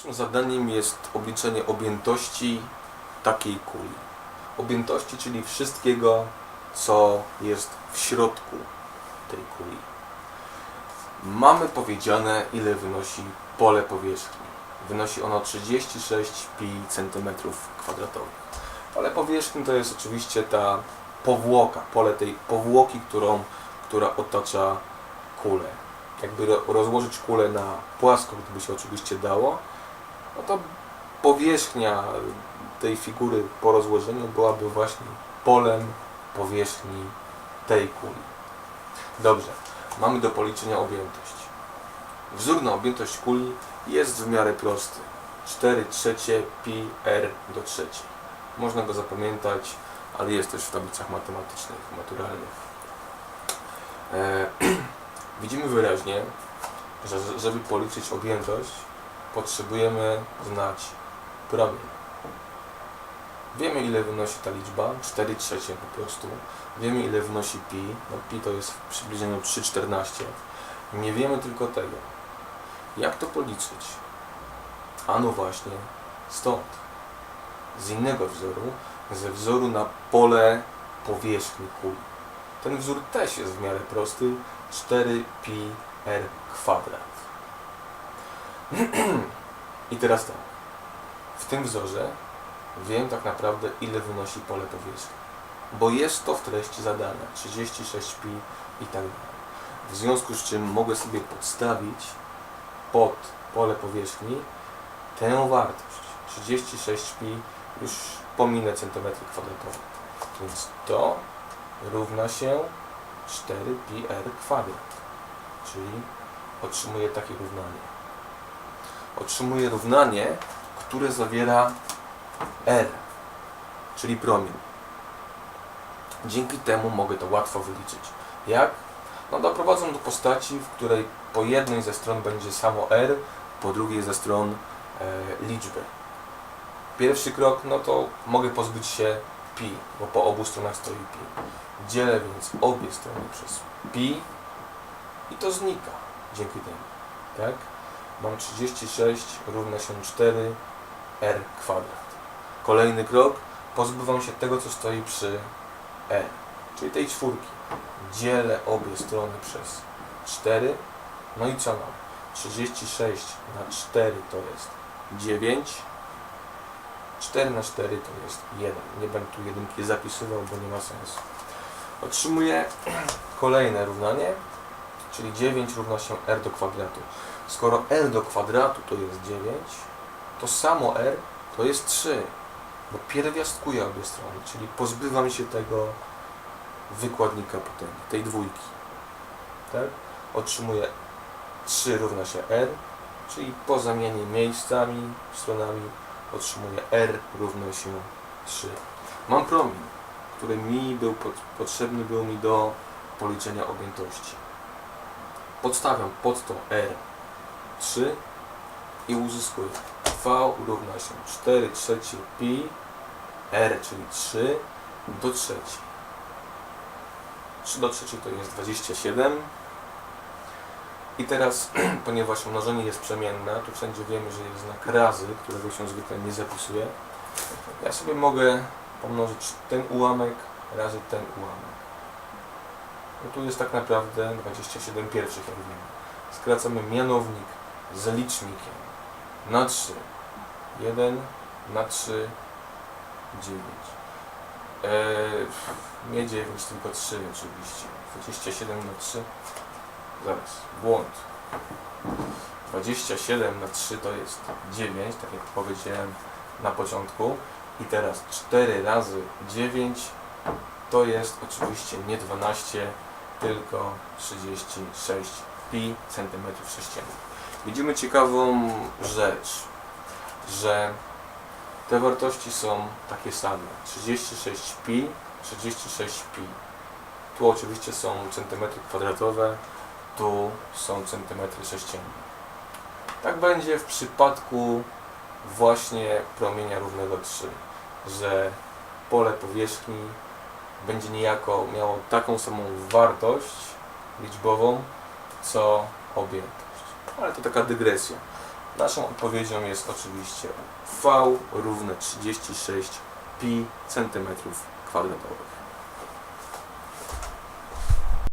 Naszym zadaniem jest obliczenie objętości takiej kuli. Objętości, czyli wszystkiego, co jest w środku tej kuli. Mamy powiedziane, ile wynosi pole powierzchni. Wynosi ono 36 pi cm kwadratowych. Pole powierzchni to jest oczywiście ta powłoka, pole tej powłoki, którą, która otacza kulę. Jakby ro- rozłożyć kulę na płasko, gdyby się oczywiście dało, no to powierzchnia tej figury po rozłożeniu byłaby właśnie polem powierzchni tej kuli. Dobrze, mamy do policzenia objętość. Wzór na objętość kuli jest w miarę prosty. 4 trzecie pi r do trzeciej. Można go zapamiętać, ale jest też w tablicach matematycznych, maturalnych. E, widzimy wyraźnie, że żeby policzyć objętość, potrzebujemy znać promień. Wiemy ile wynosi ta liczba, 4 trzecie po prostu. Wiemy ile wynosi pi, no pi to jest w przybliżeniu 3,14. Nie wiemy tylko tego. Jak to policzyć? A no właśnie, stąd. Z innego wzoru, ze wzoru na pole powierzchni kuli. Ten wzór też jest w miarę prosty, 4 pi r kwadrat. I teraz tak. W tym wzorze wiem tak naprawdę ile wynosi pole powierzchni. Bo jest to w treści zadania 36 pi i tak dalej. W związku z czym mogę sobie podstawić pod pole powierzchni tę wartość. 36 pi już pominę centymetry kwadratowe. Więc to równa się 4 pi r kwadrat. Czyli otrzymuję takie równanie. Otrzymuję równanie, które zawiera r, czyli promień. Dzięki temu mogę to łatwo wyliczyć. Jak? No doprowadzą do postaci, w której po jednej ze stron będzie samo r, po drugiej ze stron e, liczby. Pierwszy krok, no to mogę pozbyć się pi, bo po obu stronach stoi pi. Dzielę więc obie strony przez pi i to znika dzięki temu. Tak? Mam 36 równa się 4 r kwadrat. Kolejny krok, pozbywam się tego, co stoi przy e, czyli tej czwórki. Dzielę obie strony przez 4, no i co mam? 36 na 4 to jest 9, 4 na 4 to jest 1. Nie będę tu jedynki zapisywał, bo nie ma sensu. Otrzymuję kolejne równanie, czyli 9 równa się r do kwadratu. Skoro r do kwadratu to jest 9, to samo r to jest 3, bo pierwiastkuję obie strony, czyli pozbywam się tego wykładnika potęgi, tej dwójki. Tak? Otrzymuję 3 równa się r, czyli po zamianie miejscami, stronami otrzymuję r równa się 3. Mam promień, który mi był pot, potrzebny był mi do policzenia objętości. Podstawiam pod to r 3 i uzyskuję v równa się 4 trzecie pi r, czyli 3 do trzeciej. 3 do trzeciej to jest 27. I teraz, ponieważ mnożenie jest przemienne, tu wszędzie wiemy, że jest znak razy, którego się zwykle nie zapisuje, ja sobie mogę pomnożyć ten ułamek razy ten ułamek. No tu jest tak naprawdę 27 pierwszych, jak wiemy. Skracamy mianownik z licznikiem na 3. 1 na 3, 9. Eee, nie 9, tylko 3 oczywiście. 27 na 3. Zaraz, błąd. 27 na 3 to jest 9, tak jak powiedziałem na początku. I teraz 4 razy 9 to jest oczywiście nie 12, tylko 36 pi centymetrów sześciennych. Widzimy ciekawą rzecz, że te wartości są takie same. 36 pi, 36 pi. Tu oczywiście są centymetry kwadratowe, tu są centymetry sześcienne. Tak będzie w przypadku właśnie promienia równego 3, że pole powierzchni będzie niejako miało taką samą wartość liczbową, co objętość. Ale to taka dygresja. Naszą odpowiedzią jest oczywiście V równe 36 pi centymetrów kwadratowych.